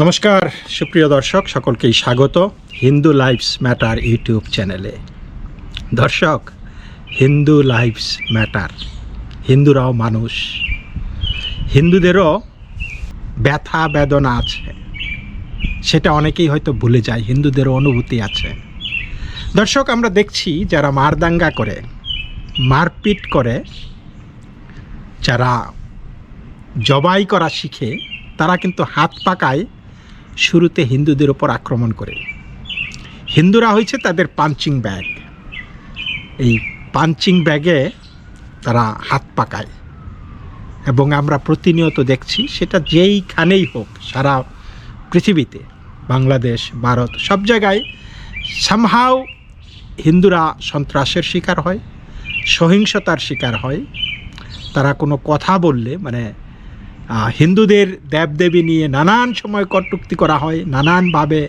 নমস্কার, সুপ্রিয় দর্শক, সকলকেই স্বাগত হিন্দু লাইফস ম্যাটার ইউটিউব চ্যানেলে। দর্শক, হিন্দু লাইফস ম্যাটার, হিন্দুরাও মানুষ। হিন্দুদেরও ব্যথা বেদনা আছে। সেটা অনেকেই হয়তো ভুলে যায়, হিন্দুদেরও অনুভূতি আছে। দর্শক, আমরা দেখছি যারা মারদাঙ্গা করে, মারপিট করে, যারা জবাই করা শিখে, তারা কিন্তু হাত পাকায় শুরুতে হিন্দুদের ওপর আক্রমণ করে। হিন্দুরা হয়েছে তাদের পাঞ্চিং ব্যাগ এই পাঞ্চিং ব্যাগে তারা হাত পাকায়। এবং আমরা প্রতিনিয়ত দেখছি, সেটা যেইখানেই হোক, সারা পৃথিবীতে, বাংলাদেশ, ভারত, সব জায়গায় সামহাও হিন্দুরা সন্ত্রাসের শিকার হয়, সহিংসতার শিকার হয়। তারা কোনো কথা বললে মানে হিন্দুদের দেবদেবী নিয়ে নানান সময় কটুক্তি করা হয়, নানানভাবে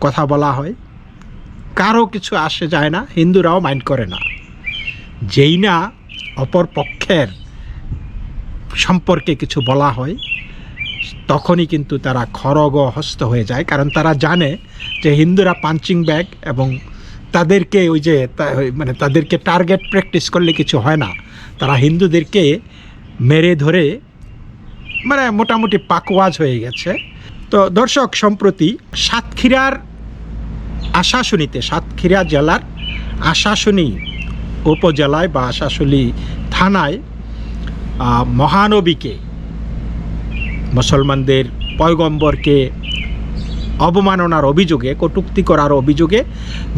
কথা বলা হয়। কারও কিছু আসে যায় না, হিন্দুরাও মাইন্ড করে না। যেই না অপর পক্ষের সম্পর্কে কিছু বলা হয়, তখনই কিন্তু তারা খড়গ হস্ত হয়ে যায়। কারণ তারা জানে যে হিন্দুরা পাঞ্চিং ব্যাগ এবং তাদেরকে ওই যে মানে তাদেরকে টার্গেট প্র্যাকটিস করলে কিছু হয় না। তারা হিন্দুদেরকে মেরে ধরে মানে মোটামুটি পাকওয়াজ হয়ে গেছে। তো দর্শক, সম্প্রতি সাতক্ষীরার আশাশুনিতে, সাতক্ষীরা জেলার আশাশুনি উপজেলায় বা আশাশুনি থানায় মহানবীকে, মুসলমানদের পয়গম্বরকে অবমাননার অভিযোগে, কটূক্তি করার অভিযোগে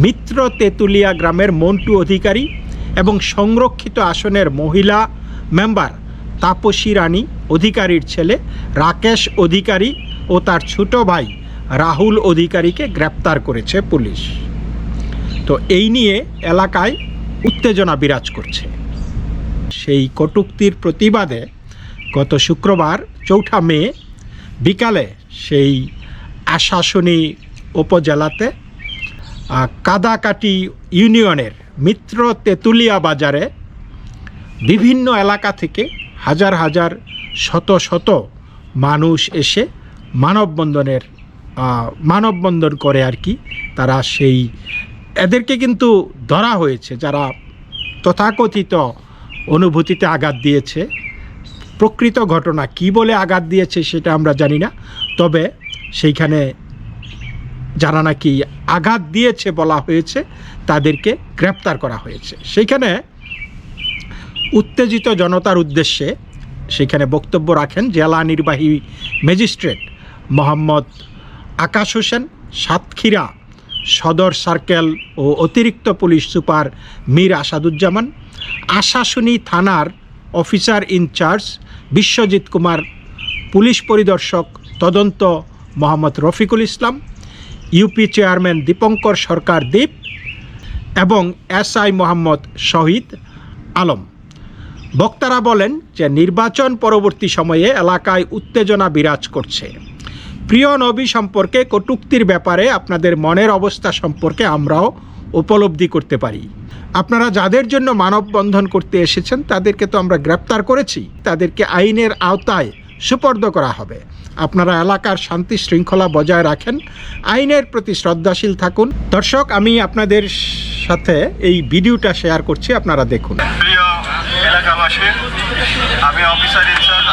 মিত্র তেঁতুলিয়া গ্রামের মন্টু অধিকারী এবং সংরক্ষিত আসনের মহিলা মেম্বার তাপসী রানী, অধিকারীর ছেলে, রাকেশ অধিকারী ও তার ছোট ভাই রাহুল অধিকারীকে গ্রেপ্তার করেছে পুলিশ। তো এই নিয়ে এলাকায় উত্তেজনা বিরাজ করছে। সেই কটূক্তির প্রতিবাদে গত শুক্রবার চৌঠা মে বিকালে সেই আশাসনী উপজেলাতে কাদাকাটি ইউনিয়নের মিত্র তেঁতুলিয়া বাজারে বিভিন্ন এলাকা থেকে হাজার হাজার শত শত মানুষ এসে মানববন্ধনের মানববন্ধন করে আর কি। তারা সেই, এদেরকে কিন্তু ধরা হয়েছে, যারা তথাকথিত অনুভূতিতে আঘাত দিয়েছে। প্রকৃত ঘটনা কি বলে আঘাত দিয়েছে সেটা আমরা জানি না, তবে সেইখানে যারা নাকি আঘাত দিয়েছে বলা হয়েছে, তাদেরকে গ্রেপ্তার করা হয়েছে। সেইখানে উত্তেজিত জনতার উদ্দেশ্যে সেখানে বক্তব্য রাখেন জেলা নির্বাহী ম্যাজিস্ট্রেট মোহাম্মদ আকাশ হোসেন, সাতক্ষীরা সদর সার্কেল ও অতিরিক্ত পুলিশ সুপার মীর আসাদুজ্জামান, আশাশুনি থানার officer in-charge Biswajit Kumar, police পরিদর্শক তদন্ত মোহাম্মদ রফিকুল ইসলাম, ইউপি চেয়ারম্যান দীপঙ্কর সরকার দ্বীপ এবং এসআই মোহাম্মদ শহীদ আলম। বক্তারা বলেন যে নির্বাচন পরবর্তী সময়ে এলাকায় উত্তেজনা বিরাজ করছে। প্রিয় নবী সম্পর্কে কটূক্তির ব্যাপারে আপনাদের মনের অবস্থা সম্পর্কে আমরাও উপলব্ধি করতে পারি। আপনারা যাদের জন্য মানববন্ধন করতে এসেছেন, তাদেরকে তো আমরা গ্রেপ্তার করেছি। তাদেরকে আইনের আওতায় সুপর্দ করা হবে। আপনারা এলাকার শান্তি শৃঙ্খলা বজায় রাখেন। আইনের প্রতি শ্রদ্ধাশীল থাকুন। দর্শক, আমি আপনাদের সাথে এই ভিডিওটা শেয়ার করছি। আপনারা দেখুন। আমি অফিসার ইনচার্জ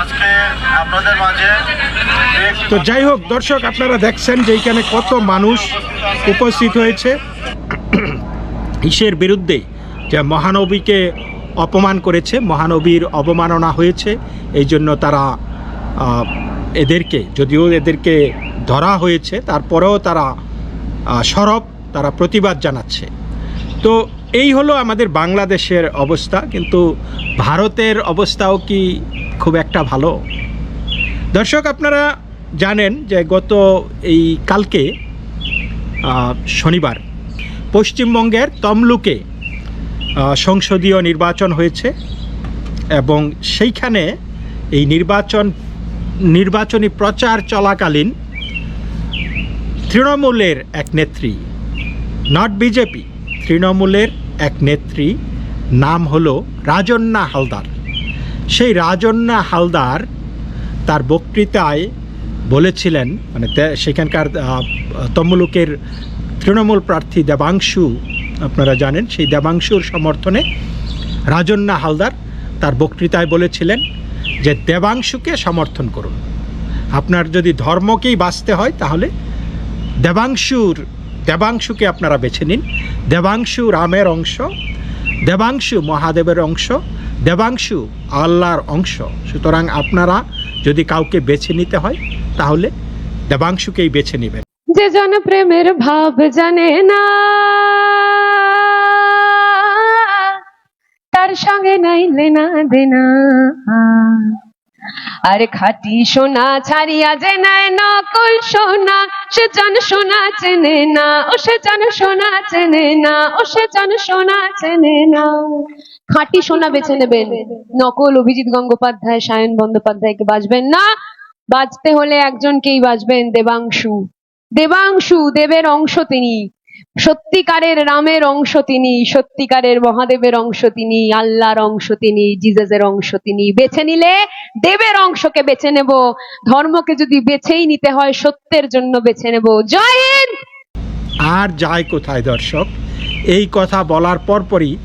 আজকে আপনাদের মাঝে তো যাই হোক, দর্শক, আপনারা দেখছেন যে এইখানে কত মানুষ উপস্থিত হয়েছে। ইসের বিরুদ্ধে যে মহানবীকে অপমান করেছে, মহানবীর অবমাননা হয়েছে, এই জন্য তারা এদেরকে, যদিও এদেরকে ধরা হয়েছে, তারপরেও তারা সরব, তারা প্রতিবাদ জানাচ্ছে। তো এই হলো আমাদের বাংলাদেশের অবস্থা, কিন্তু ভারতের অবস্থাও কি খুব একটা ভালো? দর্শক, আপনারা জানেন যে গত এই কালকে শনিবার, পশ্চিমবঙ্গের তমলুকে সংসদীয় নির্বাচন হয়েছে এবং সেইখানে এই নির্বাচন, নির্বাচনী প্রচার চলাকালীন তৃণমূলের এক নেত্রী, নট বিজেপি, তৃণমূলের এক নেত্রী, নাম হলো রাজন্না হালদার। সেই রাজন্না হালদার তার বক্তৃতায় বলেছিলেন মানে সেখানকার তমলুকের তৃণমূল প্রার্থী দেবাংশু, আপনারা জানেন, সেই দেবাংশুর সমর্থনে রাজন্না হালদার তার বক্তৃতায় বলেছিলেন যে, দেবাংশুকে সমর্থন করুন। আপনার যদি ধর্মকেই বাঁচতে হয়, তাহলে দেবাংশুর দেবাংশুকে আপনারা বেছে নিন। দেবাংশু রামের অংশ, দেবাংশু মহাদেবের অংশ, দেবাংশু আল্লাহর অংশ। সুতরাং আপনারা যদি কাউকে বেছে নিতে হয়, তাহলে দেবাংশুকেই বেছে নেবেন। যে জন প্রেমের ভাব জানে না, তার সঙ্গে নাই লেনা দেনা। আর খাটি সোনা ছাড়িয়া যে নাই নকল সোনা, সে জন সোনা চেনে না, ও সে জন সোনা চেনে না, ও সে জন সোনা চেনে না। খাঁটি সোনা বেছে নেবেন। নকল, অভিজিৎ গঙ্গোপাধ্যায়, সায়ন বন্দ্যোপাধ্যায়কে বাজবেন না। বাজতে হলে একজনকেই বাজবেন দেবাংশু। দেবাংশু, দেবের অংশ তিনি। সত্যিকারের রামের অংশ তিনি, সত্যিকারের মহাদেবের অংশ তিনি, আল্লাহর অংশ তিনি জিজাসের অংশ তিনি। বেছে নিলে দেবের অংশকে বেছে নেব। ধর্মকে যদি বেছেই নিতে হয়, সত্যের জন্য বেছে নেব। জয় আর যায় কোথায় দর্শক? এই কথা বলার পরপরই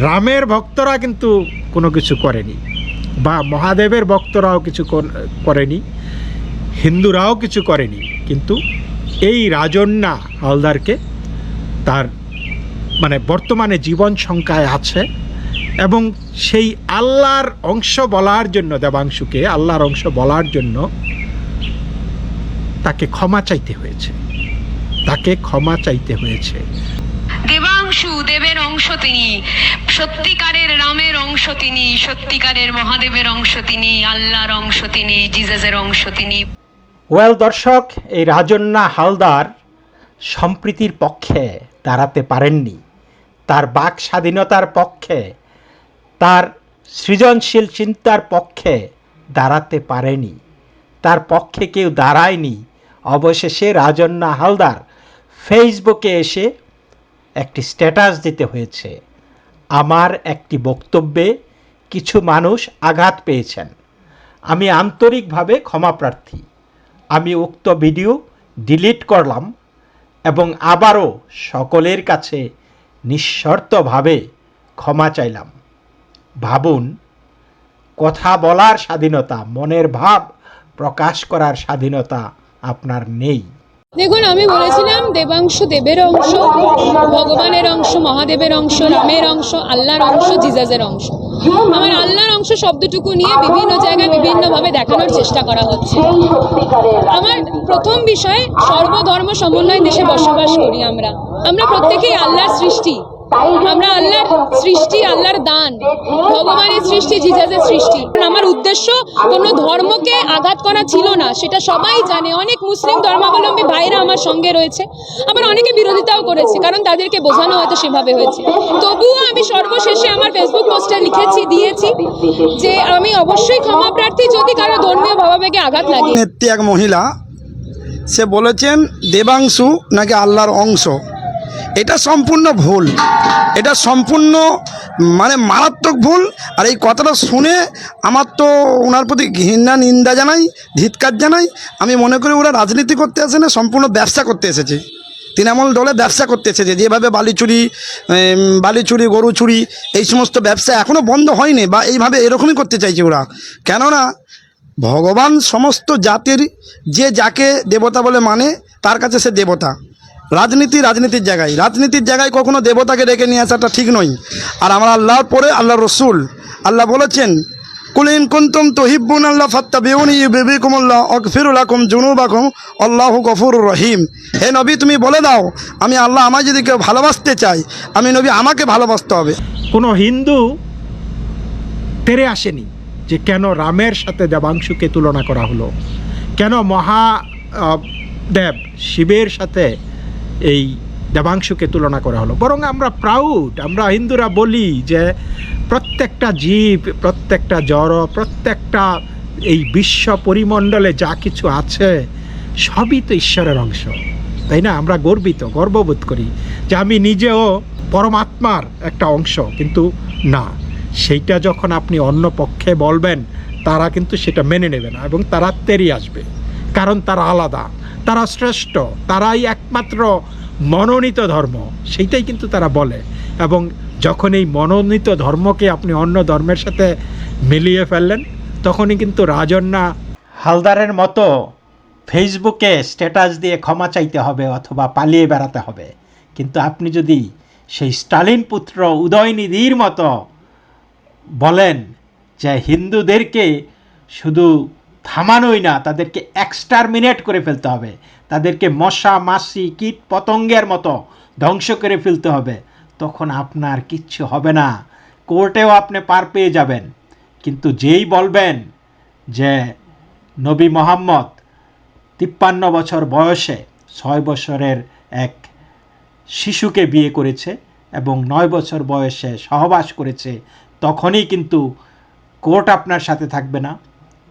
রামের ভক্তরা কিন্তু কোনো কিছু করেনি, বা মহাদেবের ভক্তরাও কিছু করেনি, হিন্দুরাও কিছু করেনি। কিন্তু এই রাজন্যা হালদারকে তার মানে বর্তমানে জীবন সংখ্যায় আছে এবং সেই আল্লাহর অংশ বলার জন্য দেবাংশুকে আল্লাহর অংশ বলার জন্য তাকে ক্ষমা চাইতে হয়েছে। তাকে ক্ষমা চাইতে হয়েছে। দেবাংশু দেবের অংশ তিনি। সত্যিকারের রামের অংশ তিনি। সত্যিকারের মহাদেবের অংশ তিনি। আল্লাহর অংশ তিনি। জিজাসের অংশ তিনি। ওয়েল দর্শক এই রাজন্যা হালদার সম্প্রীতির পক্ষে দাঁড়াতে পারেননি। তার বাক স্বাধীনতার পক্ষে, তার সৃজনশীল চিন্তার পক্ষে দাঁড়াতে পারেনি। তার পক্ষে কেউ দাঁড়ায়নি। অবশেষে রাজন্যা হালদার ফেসবুকে এসে একটি স্ট্যাটাস দিতে হয়েছে। আমার একটি বক্তব্যে কিছু মানুষ আঘাত পেয়েছেন। আমি আন্তরিকভাবে ক্ষমাপ্রার্থী আমি উক্ত ভিডিও ডিলিট করলাম। এবং আবারও সকলের কাছে নিঃশর্তভাবে ক্ষমা চাইলাম। ভাবুন, কথা বলার স্বাধীনতা, মনের ভাব প্রকাশ করার স্বাধীনতা আপনার নেই। দেখুন, আমি বলেছিলাম, দেবাংশ দেবের অংশ, ভগবানের অংশ, মহাদেবের অংশ, রামের অংশ, আল্লাহর অংশ, জিজাজের অংশ। আমার আল্লাহর অংশ শব্দটুকু নিয়ে বিভিন্ন জায়গায় বিভিন্নভাবে দেখানোর চেষ্টা করা হচ্ছে। আমার প্রথম বিষয় সর্বধর্ম সমন্বয় দেশে বসবাস করি আমরা। আমরা প্রত্যেকেই আল্লাহর সৃষ্টি। আমরা আল্লাহর সৃষ্টি, আল্লাহর দান। ভগবানের সৃষ্টি জিজাজের সৃষ্টি। আমার উদ্দেশ্য কোনো ধর্মকে আঘাত করা ছিল না, সেটা সবাই জানে। অনেক মুসলিম ধর্মাবলম্বী ভাইরা আমার সঙ্গে রয়েছে। আবার অনেকে বিরোধিতাও করেছে, কারণ তাদেরকে বোঝানো হয়তো সেভাবে হয়েছে। তবুও আমি সর্বশেষে আমার ফেসবুক পোস্টে লিখেছি, দিয়েছি যে আমি অবশ্যই ক্ষমা প্রার্থী, যদি কারও ধর্মীয় ভাবাবেগে আঘাত লাগে। এক মহিলা, সে বলেছেন, দেবাংশু নাকি আল্লাহর অংশ? এটা সম্পূর্ণ ভুল। এটা সম্পূর্ণ মানে মারাত্মক ভুল। আর এই কথাটা শুনে আমার তো ওনার প্রতি ঘৃণা, নিন্দা জানাই, ধিৎকার জানাই। আমি মনে করি ওরা রাজনীতি করতে আসে না, সম্পূর্ণ ব্যবসা করতে এসেছে। তৃণমূল দলে ব্যবসা করতে এসেছে। যেভাবে বালি চুরি বালি চুরি, গরু চুরি, এই সমস্ত ব্যবসা এখনও বন্ধ হয়নি বা এইভাবে এরকমই করতে চাইছে ওরা। কেননা ভগবান সমস্ত জাতির, যে যাকে দেবতা বলে মানে তার কাছে সে দেবতা। রাজনীতি রাজনীতির জায়গায়। রাজনীতির জায়গায় কখনো দেবতাকে ডেকে নিয়ে আসাটা ঠিক নয়। আর আমরা আল্লাহর পরে আল্লাহ রসুল, আল্লাহ বলেছেন, কুলিন কুন্তুম তহিব্বুন আল্লাহ ফাত্তা বেউনি বেবিকুমুল্লাহ অকফিরুলাকুম জুনুবাকুম আল্লাহ গফুর রহিম। হে নবী, তুমি বলে দাও, আমি আল্লাহ আমায় যদি কেউ ভালোবাসতে চাই আমি নবী আমাকে ভালোবাসতে হবে। কোনো হিন্দু তেরে আসেনি যে কেন রামের সাথে দেবাংশুকে তুলনা করা হলো? কেন মহা দেব শিবের সাথে এই দেবাংশুকে তুলনা করা হলো। বরং আমরা প্রাউড আমরা হিন্দুরা বলি যে প্রত্যেকটা জীব, প্রত্যেকটা জড় প্রত্যেকটা এই বিশ্ব পরিমণ্ডলে যা কিছু আছে, সবই তো ঈশ্বরের অংশ। তাই না? আমরা গর্বিত, গর্ববোধ করি যে আমি নিজেও পরমাত্মার একটা অংশ, কিন্তু না। সেইটা যখন আপনি অন্য পক্ষে বলবেন, তারা কিন্তু সেটা মেনে নেবে না এবং তারা তেরিয়ে আসবে। কারণ তারা আলাদা। তারা শ্রেষ্ঠ, তারাই একমাত্র মনোনীত ধর্ম। সেইটাই কিন্তু তারা বলে। এবং যখন এই মনোনীত ধর্মকে আপনি অন্য ধর্মের সাথে মিলিয়ে ফেললেন, তখনই কিন্তু রাজন্যা হালদারের মতো ফেসবুকে স্ট্যাটাস দিয়ে ক্ষমা চাইতে হবে অথবা পালিয়ে বেড়াতে হবে। কিন্তু আপনি যদি সেই স্টালিন পুত্র উদয়নিধির মতো বলেন যে হিন্দুদেরকে শুধু থামানোই না, তাদেরকে এক্সটারমিনেট করে ফেলতে হবে। তাদেরকে মশা, মাছি, কীট, পতঙ্গের মতো ধ্বংস করে ফেলতে হবে। তখন আপনার কিচ্ছু হবে না। কোর্টেও আপনি পার পেয়ে যাবেন। কিন্তু যেই বলবেন যে, নবী মোহাম্মদ তিপ্পান্ন বছর বয়সে ছয় বছরের এক শিশুকে বিয়ে করেছে এবং নয় বছর বয়সে সহবাস করেছে, তখনই কিন্তু কোর্ট আপনার সাথে থাকবে না।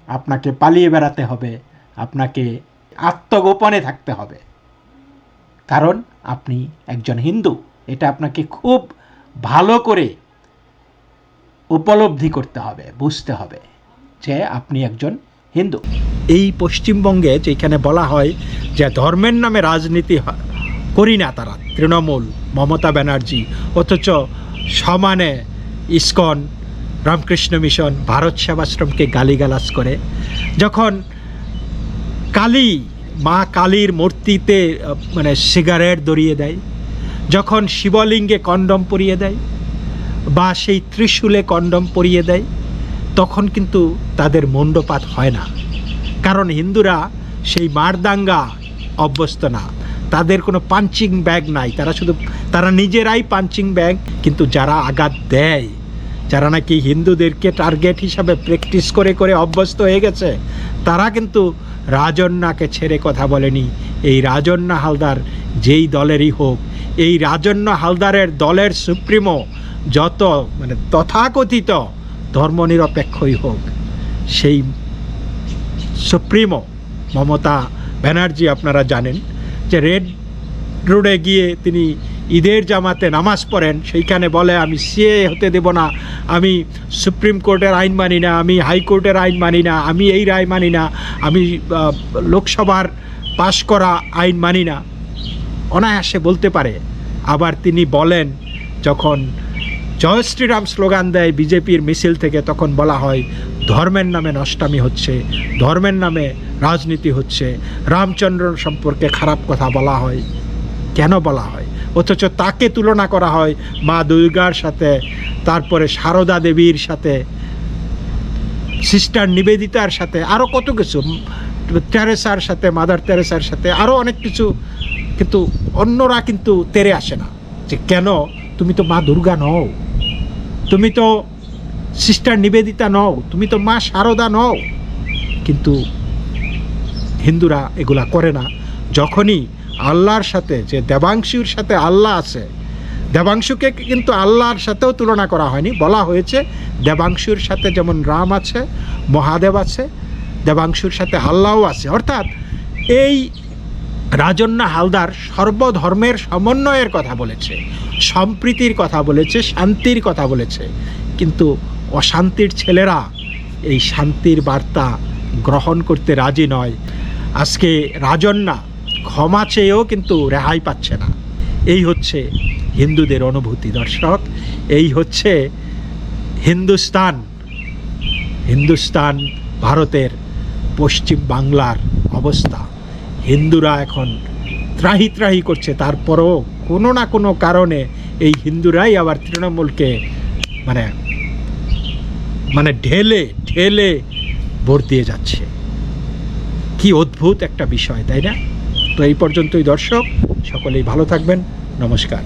আপনাকে পালিয়ে বেড়াতে হবে, আপনাকে আত্মগোপনে থাকতে হবে। কারণ আপনি একজন হিন্দু, এটা আপনাকে খুব ভালো করে উপলব্ধি করতে হবে, বুঝতে হবে যে আপনি একজন হিন্দু। এই পশ্চিমবঙ্গে যেখানে বলা হয় যে ধর্মের নামে রাজনীতি করি না তারা, তৃণমূল, মমতা ব্যানার্জি, অথচ সমানে ইসকন রামকৃষ্ণ মিশন ভারত সেবাশ্রমকে গালিগালাজ করে। যখন কালী, মা কালীর মূর্তিতে মানে সিগারেট দরিয়ে দেয়, যখন শিবলিঙ্গে কন্ডম পরিয়ে দেয় বা সেই ত্রিশূলে কন্ডম পরিয়ে দেয়, তখন কিন্তু তাদের মুন্ডপাত হয় না। কারণ হিন্দুরা সেই মারদাঙ্গা অভ্যস্ত না। তাদের কোনো পাঞ্চিং ব্যাগ নাই। তারা শুধু, তারা নিজেরাই পাঞ্চিং ব্যাগ, কিন্তু যারা আঘাত দেয় যারা নাকি হিন্দুদেরকে টার্গেট হিসাবে প্র্যাকটিস করে করে অভ্যস্ত হয়ে গেছে, তারা কিন্তু রাজন্যাকে ছেড়ে কথা বলেনি। এই রাজন্যা হালদার যেই দলেরই হোক, এই রাজন্য হালদারের দলের সুপ্রিমো যত মানে তথাকথিত ধর্মনিরপেক্ষই হোক, সেই সুপ্রিমো মমতা ব্যানার্জি আপনারা জানেন যে রেড রোডে গিয়ে তিনি ঈদের জামাতে নামাজ পড়েন, সেইখানে বলে, আমি সিএ হতে দেব না, আমি সুপ্রিম কোর্টের আইন মানি না, আমি হাইকোর্টের আইন মানি না, আমি এই রায় মানি না, আমি লোকসভার পাশ করা আইন মানি না। অনায়াসে বলতে পারে। আবার তিনি বলেন, যখন জয় শ্রীরাম স্লোগান দেয় বিজেপির মিছিল থেকে, তখন বলা হয়, ধর্মের নামে নষ্টামি হচ্ছে, ধর্মের নামে রাজনীতি হচ্ছে রামচন্দ্র সম্পর্কে খারাপ কথা বলা হয়। কেন বলা হয়? অথচ তাকে তুলনা করা হয় মা দুর্গার সাথে, তারপরে সারদা দেবীর সাথে সিস্টার নিবেদিতার সাথে আরও কত কিছু, তেরেসার সাথে মাদার তেরেসার সাথে আরও অনেক কিছু, কিন্তু অন্যরা কিন্তু তেরে আসে না। যে কেন? তুমি তো মা দুর্গা নও। তুমি তো সিস্টার নিবেদিতা নও। তুমি তো মা সারদা নও। কিন্তু হিন্দুরা এগুলা করে না। যখনই আল্লাহর সাথে, যে দেবাংশুর সাথে আল্লাহ আছে, দেবাংশুকে কিন্তু আল্লাহর সাথেও তুলনা করা হয়নি। বলা হয়েছে দেবাংশুর সাথে যেমন রাম আছে, মহাদেব আছে, দেবাংশুর সাথে আল্লাহও আছে। অর্থাৎ এই রাজন্যা হালদার সর্বধর্মের সমন্বয়ের কথা বলেছে, সম্প্রীতির কথা বলেছে, শান্তির কথা বলেছে। কিন্তু অশান্তির ছেলেরা এই শান্তির বার্তা গ্রহণ করতে রাজি নয়। আজকে রাজন্যা ক্ষমা চেয়েও কিন্তু রেহাই পাচ্ছে না। এই হচ্ছে হিন্দুদের অনুভূতি, দর্শক। এই হচ্ছে হিন্দুস্তান। হিন্দুস্তান ভারতের পশ্চিম বাংলার অবস্থা। হিন্দুরা এখন ত্রাহি ত্রাহি করছে। তারপরও কোনো না কোনো কারণে এই হিন্দুরাই আবার তৃণমূলকে মানে মানে ঢেলে ঢেলে ভোট দিয়ে যাচ্ছে। কি অদ্ভুত একটা বিষয়, তাই না? তো এই পর্যন্তই দর্শক সকলেই ভালো থাকবেন। নমস্কার।